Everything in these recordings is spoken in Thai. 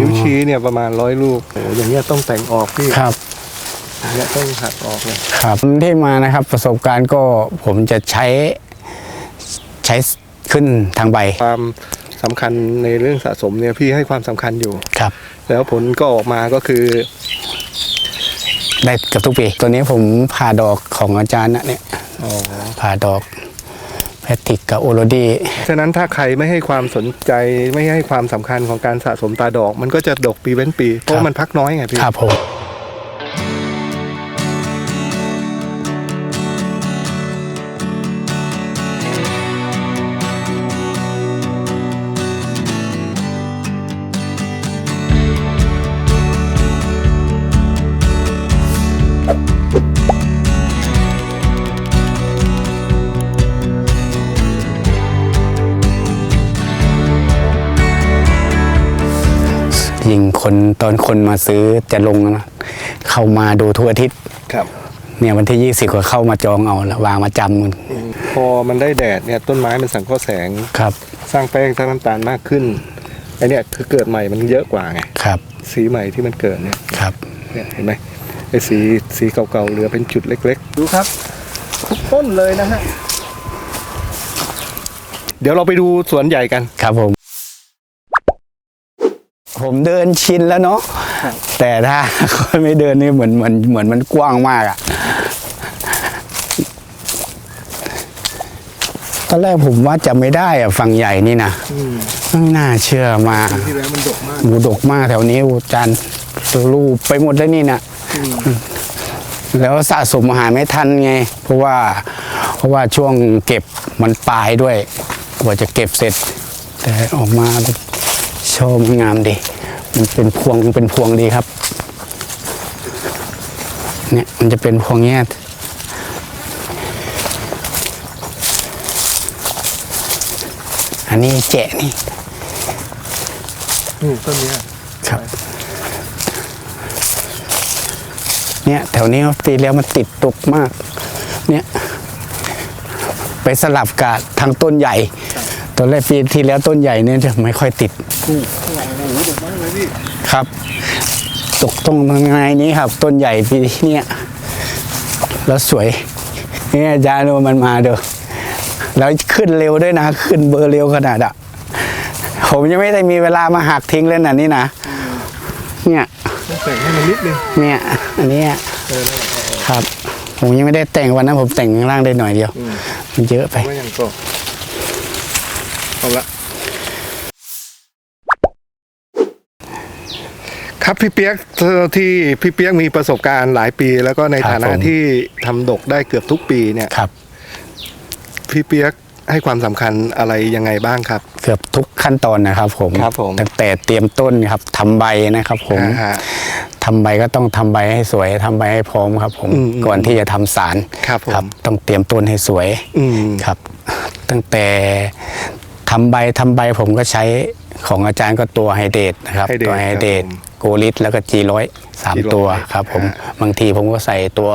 นิ้วชี้เนี่ยประมาณร้อยลูกโอ้อย่างเงี้ยต้องแต่งออกพี่ครับอย่างเงี้ยต้องหักออกเลยครับที่มานะครับประสบการณ์ก็ผมจะใช้ใช้ขึ้นทางใบ ความสำคัญในเรื่องสะสมเนี่ยพี่ให้ความสำคัญอยู่ ครับ แล้วผลก็ออกมาก็คือ ได้เกับทุกปี ตัวนี้ผมผ่าดอกของอาจารย์นะเนี่ยอ๋อ ผ่าดอก แพทติกกับโอโรดีฉะนั้นถ้าใครไม่ให้ความสนใจไม่ให้ความสำคัญของการสะสมตาดอก มันก็จะดกปีเว้นปี เพราะว่ามันพักน้อยไงพี่ ครับผม คนตอนคนมาซื้อจะลงนะเข้ามาดูทุกอาทิตย์ครับ เนี่ยวันที่ 20 ก็เข้ามาจองเอาแล้ววางมาจำมันพอมันได้แดดเนี่ยต้นไม้มันสังเคราะห์แสง ครับ สร้างแป้งสร้างน้ำตาลมากขึ้นไอเนี่ยคือเกิดใหม่มันเยอะกว่าไงครับ สีใหม่ที่มันเกิดเนี่ยครับเนี่ยเห็นไหมไอสีสีเก่าๆเหลือเป็นจุดเล็ก ๆ ดูครับทุกต้นเลยนะฮะเดี๋ยวเราไปดูสวนใหญ่กัน ครับผม ผมเดินชินแล้วเนาะครับแต่ถ้าคนไม่เดินนี่เหมือนเหมือนเหมือนมันกว้างมากอะตอนแรกผมว่าจะไม่ได้อะฝั่งใหญ่นี่นะอืมไม่น่าเชื่อมาที่แล้วมันดกมากหมูดกมากแถวนี้อูจันรูปไปหมดแล้วนี่นะอืมแล้วสะสมอาหารไม่ทันไง เพราะว่า เพราะว่าช่วงเก็บมันปลายด้วย กว่าจะเก็บเสร็จ แต่ออกมาโชว์มันงามดี มันเป็นพวงเป็นพวงดีครับ เนี่ยมันจะเป็นพวงเงี้ยอันนี้แจะนี่นี่ต้นเนี้ยครับ เนี่ยแถวนี้ปีแล้วมันติดตกมาก เนี่ย ไปสลับกับทางต้นใหญ่ ตอนแรกปีที่แล้วต้นใหญ่เนี่ยจะไม่ค่อยติดนี่ข้างห ลังโอ้โหดกมากเลยพี่ครับ ตกตรงทางไงนี้ครับ ต้นใหญ่ปีเนี่ยแล้วสวยนี่อาจารย์ดูมันมาเด้อแล้วขึ้นเร็วด้วยนะ ขึ้นเบอร์เร็วขนาดอะผมยังไม่ได้มีเวลามาหักทิ้งเลยนะนี่นะเนี่ยต้องแต่งให้มันนิดนึงเนี่ยอันเนี้ยเออนั่นแหละเออครับผมยังไม่ได้แต่งวันนั้นผมแต่งข้างล่างได้หน่อยเดียวอืมมันเยอะไปไม่ยังก็เอาละ ครับพี่เปียกเอ่อที่พี่เปียกมีประสบการณ์หลายปี แล้วก็ในครับฐานะผมที่ทำดกได้เกือบทุกปีเนี่ยครับ พี่เปียกให้ความสำคัญอะไรยังไงบ้างครับ เกือบทุกขั้นตอนนะครับผมครับผมตั้งแต่เตรียมต้นครับทำใบนะครับผมอ่าฮะทำใบก็ต้องทำใบให้สวยทำใบให้พร้อมครับ ผมอืมอืมก่อนที่จะทำสารครับผมต้องเตรียมต้นให้สวยอืมครับ ตั้งแต่ ทำใบทำใบผมก็ใช้ของอาจารย์ก็ตัวไฮเดรตนะครับ ไฮเดรตตัวไฮเดรตครับผมโกลิตแล้วก็จีร้อยสาม G100 ตัวครับผมอ่าบางทีผมก็ใส่ตัว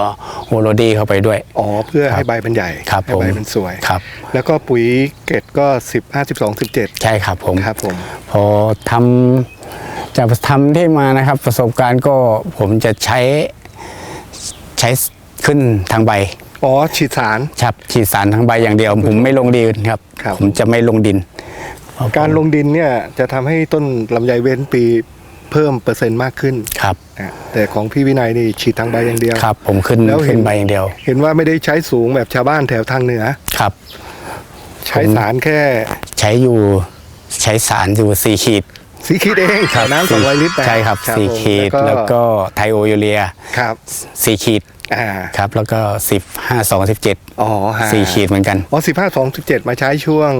โฮโลดีเข้าไปด้วย อ๋อเพื่อให้ใบมันใหญ่ครับให้ผมใบมันสวย ครับ แล้วก็ปุ๋ยเกตก็สิบห้าสิบสองสิบเจ็ดใช่ครับผม ครับผม พอทำจะทำที่มานะครับ ประสบการณ์ก็ผมจะใช้ใช้ขึ้นทางใบ อ๋อฉีดสาร ครับฉีดสารทางใบอย่างเดียว ผมไม่ลงดินครับ ครับ ผมจะไม่ลงดิน การลงดินเนี่ยจะทำให้ต้นลำไยเว้นปีเพิ่มเปอร์เซ็นต์มากขึ้นครับนะแต่ของพี่วินัยนี่ฉีดทางใบอย่างเดียว ครับ ผมขึ้นแล้วเห็นขึ้นใบอย่างเดียว เห็นว่าไม่ได้ใช้สูงแบบชาวบ้านแถวทางเหนือ ครับ ใช้ผมสารแค่ใช้อยู่ใช้สารอยู่สี่ขีดสีขีดเองน้ำสองร้อยลิตรนะใช่ครับสี่ผมขีดแล้แล้ววก็ก็ไทโอยูเรียครับ สี่ขีด อ่าครับแล้วก็สิบห้าสองสิบเจ็ดอ๋อฮะสี่ขีดเหมือนกันอ๋อสิบห้าสองสิบเจ็ดมาใช้ช่วง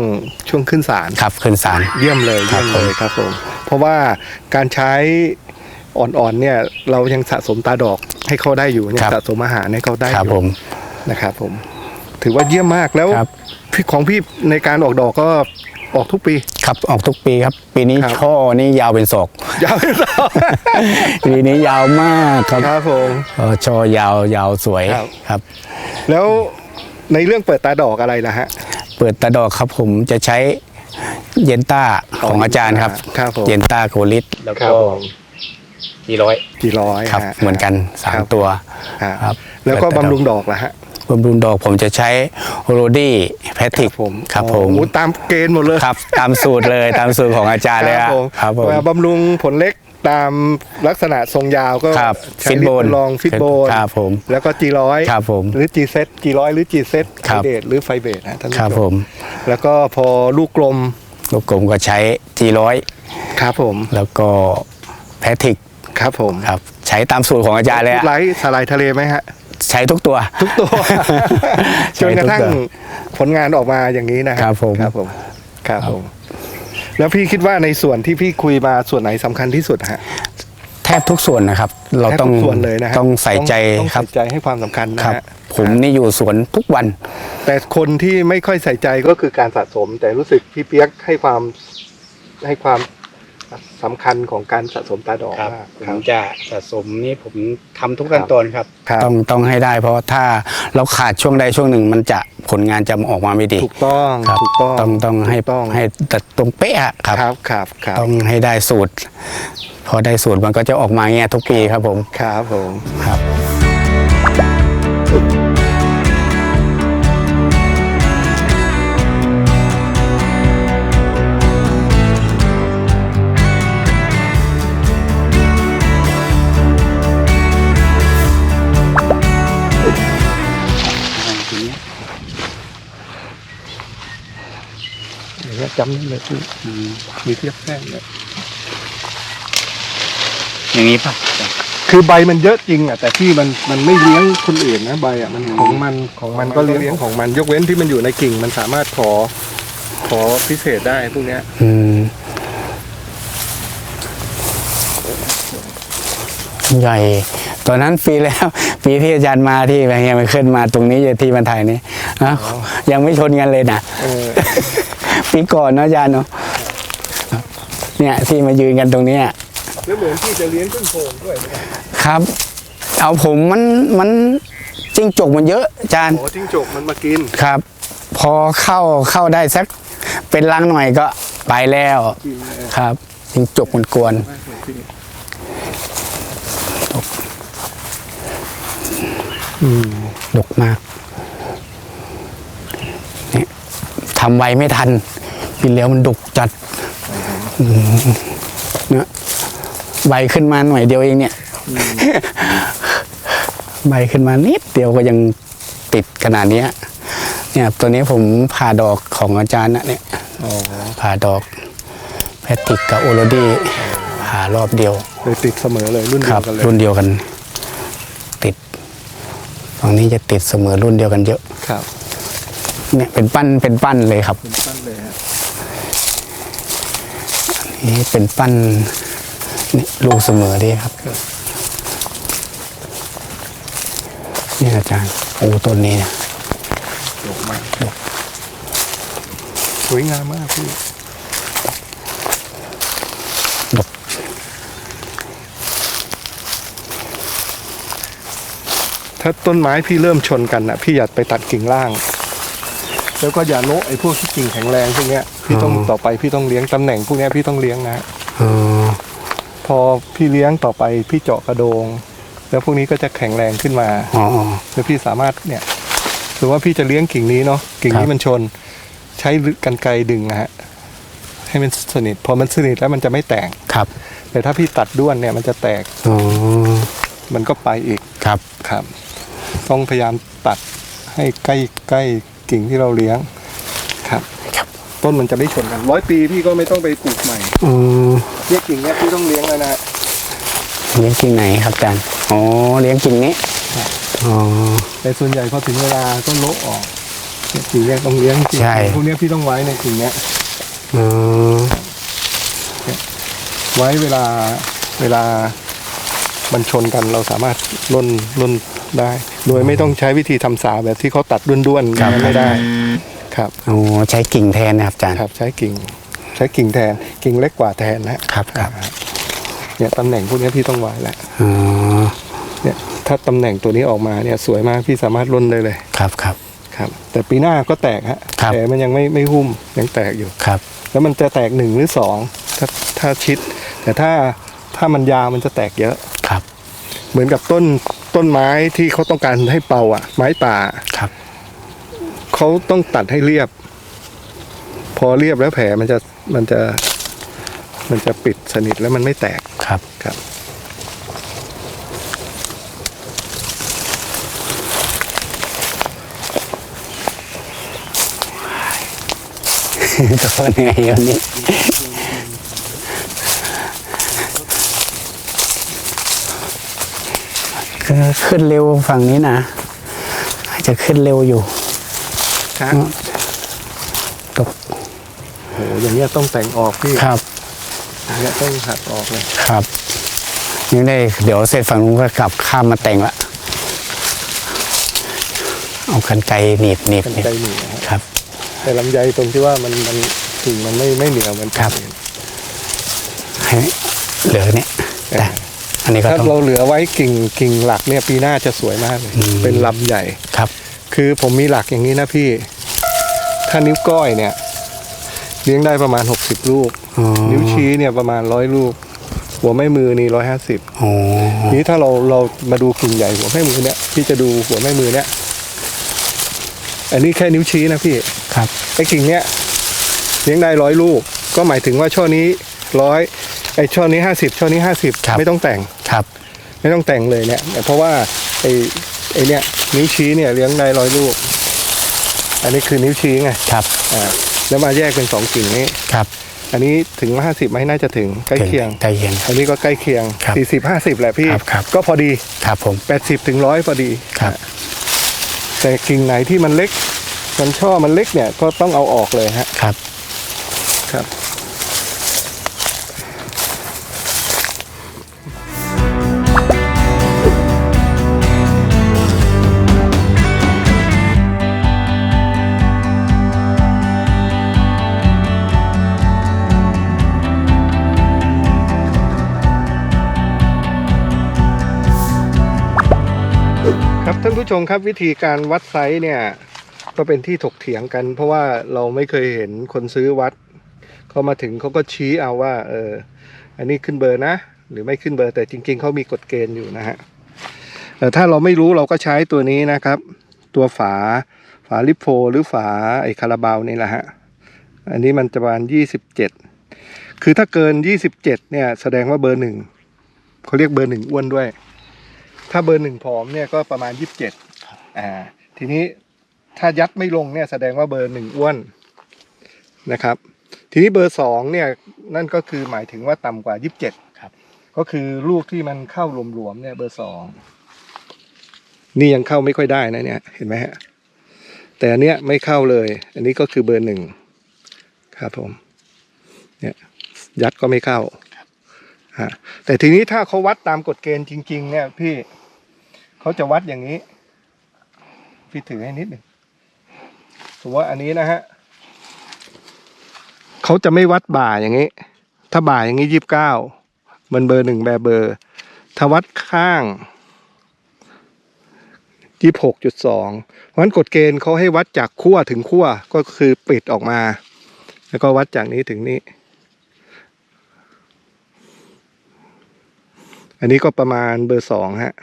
ช่วงขึ้นสารครับขึ้นสารเยี่ยมเลยครัเยี่บ ยมเลยครับผมเพราะว่าการใช้อ่อนๆเนี่ยเรายังสะสมตาดอกให้เขาได้อยู่ยังครับ สะสมอาหารให้เขาได้ครับอผยู่มนะครับผม ถือว่าเยี่ยมมากแล้วครับ พี่ของพี่ในการออกดอกก็ออกทุกปี ครับออกทุกปีครับ ปีนี้ครับ ช่อนี่ยาวเป็นศอก ยาวเลยครับปีนี้ยาวมากครับครับผม เอ่อช่อยาวยาวสวยครับ ครับ แล้วในเรื่องเปิดตาดอกอะไรล่ะฮะ เปิดตาดอกครับผมจะใช้เย็นต้าของอาจารย์ครับ ครับผม เย็นต้าโกลิสแล้วครัก็บผมกี่ร้อย กี่ร้อยครับ ฮะเหมือนกันสามครับตัวฮะครับ แล้วก็แล้วแต่บำรุงดอกละฮะ บำรุงดอกผมจะใช้โรดี้แพทริกผมครับผมโอ้ตามเกณฑ์หมดเลยครับ ตามสูตรเลยตามสูตรของอาจารย์เลยครับอะผมครับผมว่าบำรุงผลเล็กตามลักษณะทรงยาวก็ครับใช้ฟิตโบนลิปลองฟิตโบนครับผมแล้วก็จีร้อยครับผมหรือจีเซตจีร้อยหรือจีเซตครัไฟบเบตหรือไฟเบตนะท่านผู้ครับชผมมแล้วก็พอลูกกลมลูกกลมก็ใช้จีร้อยครับผม แล้วก็แพทริกครับผมครับ ใช้ตามสูตรของอาจารย์เลยทุอะกไลท์สลายทะเลไหมฮะ ใช้ทุกตัว ทุกตัวใช่จนกระทั่งทุกตัวผลงานออกมาอย่างนี้นะฮะครับผมครับผมครับผม แล้วพี่คิดว่าในส่วนที่พี่คุยมาส่วนไหนสำคัญที่สุดฮะแทบทุกส่วนนะครับ เราแทบต้องทุกส่วนเลยนะฮะต้องใส่ใจต้องครับใส่ใจให้ความสำคัญนะครับฮะผมนี่อยู่สวนทุกวัน แต่คนที่ไม่ค่อยใส่ใจก็คือการสะสม แต่รู้สึกพี่เปียกให้ความให้ความ สำคัญของการสะสมตาดอกครับมากผครัมบ จะสะสมนี่ผมทำทุกขั้นตอนครับ ครับ ต้องต้องให้ได้ เพราะว่าถ้าเราขาดช่วงใดช่วงหนึ่ง มันจะผลงานจะออกมาไม่ดีถูกต้องครับถูกต้องต้องต้องให้ถูกต้องให้แต่ตรงเป๊ะอะครับ ครับครับครับต้องให้ได้สูตร พอได้สูตรมันก็จะออกมาเงี้ยทุกปีครับผม ครับผม ครับ จำได้เลยพี่มีเทียบแท่งเลยอย่างนี้ป่ะคือใบมันเยอะจริงอะแต่ที่มันมันไม่เลี้ยงคนอื่นนะใบอะมันของมันของมันก็เลี้ยงของมัน ยกเว้นที่มันอยู่ในกิ่งมันสามารถขอ ขอพิเศษได้พวกเนี้ย อืมใหญ่ตอนนั้นปีแล้ว ปีที่อาจารย์มาที่เฮียมันขึ้นมาตรงนี้ที่บรรทายนี้นะยังไม่ชนกันเลยนะเออ ปีก่อนเนอะอาจารย์เนาะเนี่ยที่มายืนกันตรงเนี้ยแล้วเหมือนที่จะเลี้ยงต้นโพงด้วยครับ เอาผมมันมันจิ้งจกมันเยอะอาจารย์โอ้จิ้งจกมันมากินครับ พอเข้าเข้าได้สักเป็นลังหน่อยก็ไปแล้วกินเออครับจิ้งจกมันกวนไม่เหมือนที่ดกมากเนี่ยทำไวไม่ทัน ปีแล้วมันดกจัดอืมเนี่ยใบขึ้นมาหน่อยเดียวเองเนี่ย ใบขึ้นมานิดเดียวก็ยังติดขนาดเนี้ยเนี่ยตัวนี้ผมผ่าดอกของอาจารย์นะเนี่ยอ๋อผ่าดอกแพทริกกับโอโรดีผ่ารอบเดียวเลยติดเสมอเลยรุ่นคเดีรัยบวกันเลยรุ่นเดียวกัน ติดฝั่งนี้จะติดเสมอรุ่นเดียวกันเยอะครับ เนี่ยเป็นปั้นเป็นปั้นเลยครับเป็นตั้นเลยฮะ นี่เป็นปั้นนี่ลูกเสมอดีครับ นี่อาจารย์โอ้ต้นนี้เนี่ยดกมากสวยงามมากพี่ดกถ้าต้นไม้พี่เริ่มชนกันอะพี่อย่าไปตัดกิ่งล่าง แล้วก็อย่าโละไอ้พวกที่กิ่งแข็งแรงพวกเนี้ยพี่ต้องต่อไปพี่ต้องเลี้ยงตำแหน่งพวกเนี้ยพี่ต้องเลี้ยงนะอ๋อพอพี่เลี้ยงต่อไปพี่เจาะกระโดง แล้วพวกนี้ก็จะแข็งแรงขึ้นมาอ๋อ แล้วพี่สามารถเนี่ยหรือว่าพี่จะเลี้ยงกิ่งนี้เนาะกิ่งครันี้บมันชน ใช้กันไกรดึงนะฮะให้มันสนิทพอมันสนิทแล้วมันจะไม่แตกครับ แต่ถ้าพี่ตัดด้วนเนี่ยมันจะแตกอ๋อมันก็ไปอีกครับครับ ต้องพยายามตัดให้ใกล้ใกล้ กิ่งที่เราเลี้ยงครับครับ ต้นมันจะไม่ชนกันร้อยปีพี่ก็ไม่ต้องไปปลูกใหม่อ๋อเนี่ยกิ่งเนี้ยพี่ต้องเลี้ยงแล้วนะฮะเลี้ยงกิ่งไหนครับอาจารย์อ๋อเลี้ยงกิ่งนี้อ๋อแต่ส่วนใหญ่พอถึงเวลาก็โละออกเนี่ยกิ่งเนี้ยต้องเลี้ยงกิ่งใช่ พวกเนี้ยพี่ต้องไว้ในกิ่งเนี้ย อ๋อไว้เวลาเวลามันชนกันเราสามารถล่นล่นได้ โดยไม่ต้องใช้วิธีทำสาแบบที่เขาตัดด้วนๆอย่างนั้นไม่ได้ครับอ๋อใช้กิ่งแทนนะครับอาจารย์ครับใช้กิ่ง ใช้กิ่งแทนกิ่งเล็กกว่าแทนนะฮะครับครับเนี่ยตำแหน่งพวกนี้พี่ต้องไว้แหละอ๋อเนี่ยถ้าตำแหน่งตัวนี้ออกมาเนี่ยสวยมากพี่สามารถล่นได้เลยครับครับ ครับ แต่ปีหน้าก็แตกฮะครับ แต่มันยังไม่ไม่หุ้มยังแตกอยู่ ครับ แล้วมันจะแตกหนึ่งหรือสองถ้าถ้าชิด แต่ถ้าถ้ามันยาวมันจะแตกเยอะ ครับ เหมือนกับต้น ต้นไม้ที่เขาต้องการให้เป่าอะ ไม้ป่าครับเขาต้องตัดให้เรียบ พอเรียบแล้วแผลมันจะมันจะ มันจะปิดสนิทแล้วมันไม่แตกครับ ครับ ตัวเหนื่อยวันนี้คือ ขึ้นเร็วฝั่งนี้นะอาจจะขึ้นเร็วอยู่ครับตกโหอย่างเงี้ยต้องแต่งออกพี่ครับอย่างเงี้ยต้องหักออกเลยครับนี่ได้เดี๋ยวเสร็จฝั่งนู้นก็กลับข้ามมาแต่งละเอากันไกรหนีบหนีบกันหนีบไกลหนีนะครับครับ แต่ลำไยตรงที่ว่ามันมันกิ่งมันไม่ไม่เหนียวเหมือนครับกันให้เหลือเนี่ยแต่ อันนี้ก็ถ้าต้อง เราเหลือไว้กิ่งกิ่งหลักเนี่ยปีหน้าจะสวยมากเลยอืม เป็นลำใหญ่ ครับ คือผมมีหลักอย่างนี้นะพี่ ถ้านิ้วก้อยเนี่ย เลี้ยงได้ประมาณ 60 ลูก อ๋อ นิ้วชี้เนี่ยประมาณร้อยลูก หัวแม่มือนี่ร้อยห้าสิบโอ้นี้ถ้าเราเรามาดูกิ่งใหญ่หัวแม่มือเนี่ยพี่จะดูหัวแม่มือเนี่ย อันนี้แค่นิ้วชี้นะพี่ ครับ ไอ้กิ่งเนี้ยเลี้ยงได้ร้อยลูก ก็หมายถึงว่าช่อนี้ร้อย ไอ้ช่อนี้ห้าสิบช่อนี้ห้าสิบไม่ต้องแต่งครับ ไม่ต้องแต่งเลยเนี่ยเพราะว่าไอ้ไอ้เนี่ยนิ้วชี้เนี่ยเลี้ยงได้ร้อยลูก อันนี้คือนิ้วชี้ไงครับ อ่าแล้วมาแยกเป็นสองกิ่งนี้ ครับอันนี้ถึงห้าสิบไหมน่าจะถึงใกล้เคียง ใกล้เคียง อันนี้ก็ใกล้เคียงครับสี่สิบห้าสิบแหละพี่ ครับครับ ก็พอดีครับผม แปดสิบถึงร้อยพอดี ครับ แต่กิ่งไหนที่มันเล็ก มันช่อมันเล็กเนี่ยก็ต้องเอาออกเลยฮะครับ ครับ ผู้ชมครับวิธีการวัดไซส์เนี่ย ก็เป็นที่ถกเถียงกัน เพราะว่าเราไม่เคยเห็นคนซื้อวัดเขามาถึงเขาก็ชี้เอาว่า เออ อันนี้ขึ้นเบอร์นะ หรือไม่ขึ้นเบอร์แต่จริง ๆเขามีกฎเกณฑ์อยู่นะฮะแต่ถ้าเราไม่รู้เราก็ใช้ตัวนี้นะครับ ตัวฝาฝาลิปโฟหรือฝาไอคาราบาวนี่แหละฮะอันนี้มันจะประมาณยี่สิบเจ็ดคือถ้าเกินยี่สิบเจ็ดเนี่ยแสดงว่าเบอร์หนึ่งเขาเรียกเบอร์หนึ่งอ้วนด้วย ถ้าเบอร์หนึ่งผอมเนี่ยก็ประมาณยี่สิบเจ็ดอ่า ทีนี้ถ้ายัดไม่ลงเนี่ยแสดงว่าเบอร์หนึ่งอ้วนนะครับ ทีนี้เบอร์สองเนี่ยนั่นก็คือหมายถึงว่าต่ำกว่ายี่สิบเจ็ดครับก็คือลูกที่มันเข้าหลวมๆเนี่ยเบอร์สองนี่ยังเข้าไม่ค่อยได้นะเนี่ยเห็นไหมฮะแต่อันเนี้ยไม่เข้าเลย อันนี้ก็คือเบอร์หนึ่งครับผมเนี่ยยัดก็ไม่เข้า ฮะแต่ทีนี้ถ้าเขาวัดตามกฎเกณฑ์จริง ๆ เนี่ยพี่เขาจะวัดอย่างนี้ พี่ถือให้นิดหนึ่งสมมติว่าอันนี้นะฮะเขาจะไม่วัดบ่าอย่างนี้ ถ้าบ่าอย่างนี้ยี่สิบเก้ามันเบอร์หนึ่งแบบเบอร์ถ้าวัดข้างยี่หกจุดสองเพราะฉะนั้นกฎเกณฑ์เขาให้วัดจากขั้วถึงขั้วก็คือปิดออกมา แล้วก็วัดจากนี้ถึงนี้ อันนี้ก็ประมาณเบอร์สองฮะ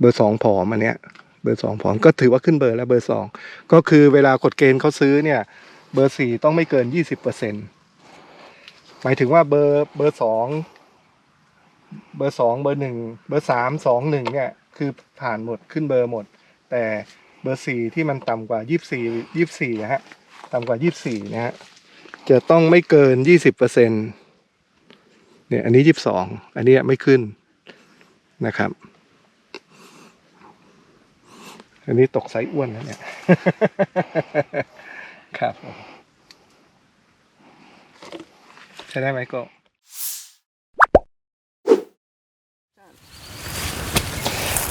เบอร์สองผอมอันเนี้ย เบอร์สองผอมก็ถือว่าขึ้นเบอร์แล้วเบอร์สองก็คือเวลากฎเกณฑ์เขาซื้อเนี่ย เบอร์สี่ต้องไม่เกินยี่สิบเปอร์เซ็นหมายถึงว่าเบอร์เบอร์สองเบอร์สองเบอร์หนึ่งเบอร์สามสองหนึ่งเนี่ย คือผ่านหมดขึ้นเบอร์หมด แต่เบอร์สี่ที่มันต่ำกว่ายี่สี่ยี่สี่นะฮะต่ำกว่ายี่สี่นะฮะจะต้องไม่เกินยี่สิบเปอร์เซ็นต์ เนี่ยอันนี้ยี่สองอันเนี้ยไม่ขึ้นนะครับ อันนี้ตกไซส์อ้วนแล้วเนี่ย ครับผมใช้ได้ไหมก็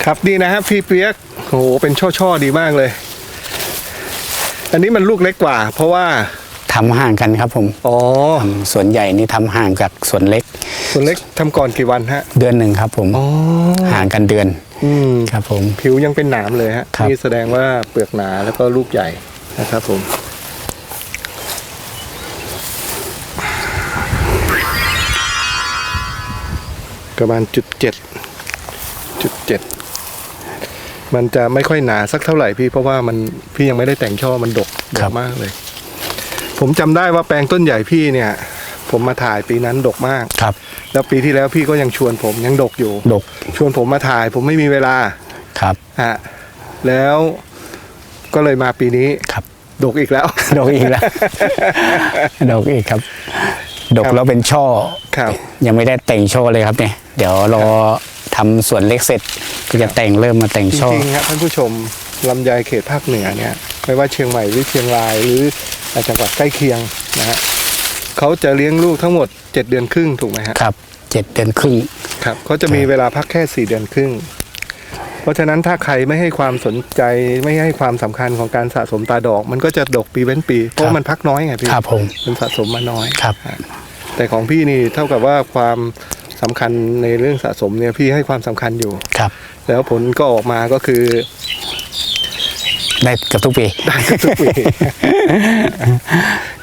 ครับนี่นะฮะพี่เปียกโหเป็นช่อๆดีมากเลย อันนี้มันลูกเล็กกว่า เพราะว่าทำห่างกันครับผมอ๋อทำส่วนใหญ่นี่ทำห่างจากส่วนเล็ก ส่วนเล็กทำก่อนกี่วันฮะเดือนหนึ่งครับผมห่างกันเดือนอครับผม ผิวยังเป็นหนามเลยฮะนี่แสดงว่าเปลือกหนาแล้วก็ลูกใหญ่นะครับผมประมาณจุดเจ็ดจุดเจ็ดมันจะไม่ค่อยหนาสักเท่าไหร่พี่เพราะว่ามันพี่ยังไม่ได้แต่งช่อมันดกมากเลย ผมจำได้ว่าแปลงต้นใหญ่พี่เนี่ย ผมมาถ่ายปีนั้นดกมากครับ แล้วปีที่แล้วพี่ก็ยังชวนผมยังดกอยู่ดกชวนผมมาถ่าย ผมไม่มีเวลาครับฮะแล้วก็เลยมาปีนี้ครับดกอีกแล้ว ดกอีกแล้วดกอีกครับ ดกครับแล้วเป็นช่อครับ ยังไม่ได้แต่งช่อเลยครับเนี่ยเดี๋ยวรอทำส่วนเล็กเสร็จก็จะแต่งเริ่มมาแต่งจช่อริงๆครับท่านผู้ชมลำไยเขตภาคเหนือเนี่ยไม่ว่าเชียงใหม่หรือเชียงรายหรือจังหวัดใกล้เคียงนะฮะ เขาจะเลี้ยงลูกทั้งหมด 7 เดือนครึ่งถูกไหมฮะครับเจ็ดเดือนครึ่ง ครับเขาจะมีเวลาพักแค่4เดือนครึ่ง เพราะฉะนั้นถ้าใครไม่ให้ความสนใจไม่ให้ความสำคัญของการสะสมตาดอก มันก็จะดกปีเว้นปี เพราะว่ามันพักน้อยไงพี่ครับผมมันสะสมมาน้อยครับ แต่ของพี่นี่เท่ากับว่าความสำคัญในเรื่องสะสมเนี่ยพี่ให้ความสำคัญอยู่ ครับ แล้วผลก็ออกมาก็คือได้เกับทุกปี ได้ทุกปี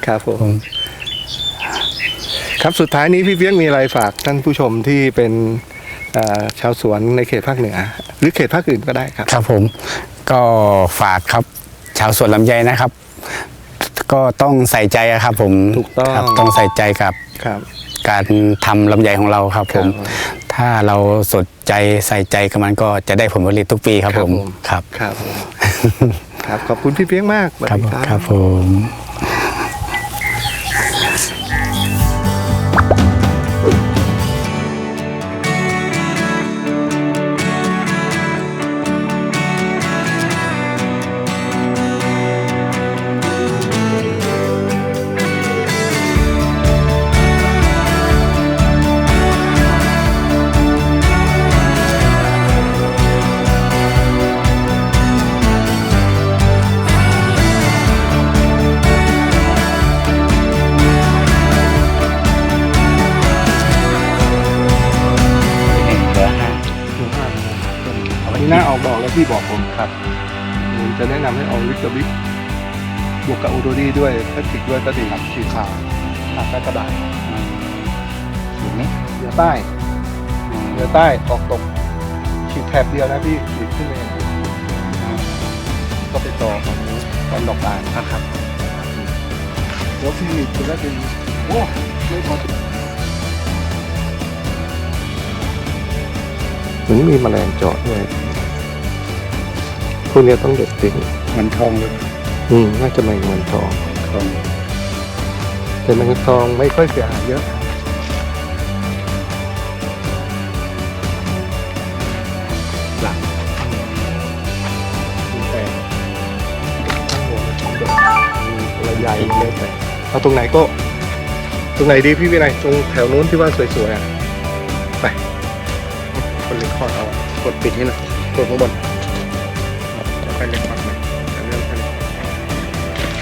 ครับผมผม ครับสุดท้ายนี้พี่เวียงมีอะไรฝากท่านผู้ชมที่เป็นเอ่อชาวสวนในเขตภาคเหนือ หรือเขตภาคอื่นก็ได้ครับ ครับผมก็ฝากครับ ชาวสวนลำไยนะครับ ก็ต้องใส่ใจอะครับ ผมถูกต้องครับต้องใส่ใจกับครับการทำลำไยของเราครับผมครับถ้าเราสนใจใส่ใจกับมันก็จะได้ผลผลิตทุกปีครับครับผมผมครับครับผมครับขอบคุณพี่เพียงมากสวัสครับดีครับผม หน้าออกดอกแล้วพี่บอกผมครับผมจะแนะนำให้เอาวิกเตอร์บิ๊กบวกกับอูโดดีด้วยพลาสติกด้วยพลาสติกครับสีขาวตัดกระดาษถูกไหมเหนือใต้เหนือใต้ออกตกฉีดแถบเดียวนะพี่ฉีดขึ้นเลยอย่างเดียวก็ไปต่อของตอนดอกบานครับแล้วพี่จะได้เป็นโอ้ไม่พอถึงมีแมลงเจาะด้วย พวกเนี้ยต้องเด็ดทิ้งมันทองเลยอืมน่าจะไม่เหมือนทอง ทองแต่แมงทองไม่ค่อยเสียหายเยอะ หลังมีแต่ข้างหัวมันต้องเด็ดมีระใหญ่เลยแต่เอาตรงไหนก็ ตรงไหนดีพี่วินัยตรงแถวนู้นที่ว่าสวยๆอะไปคนเล็กคอร์ดเอากดปิดให้หน่อยกดข้างบน แ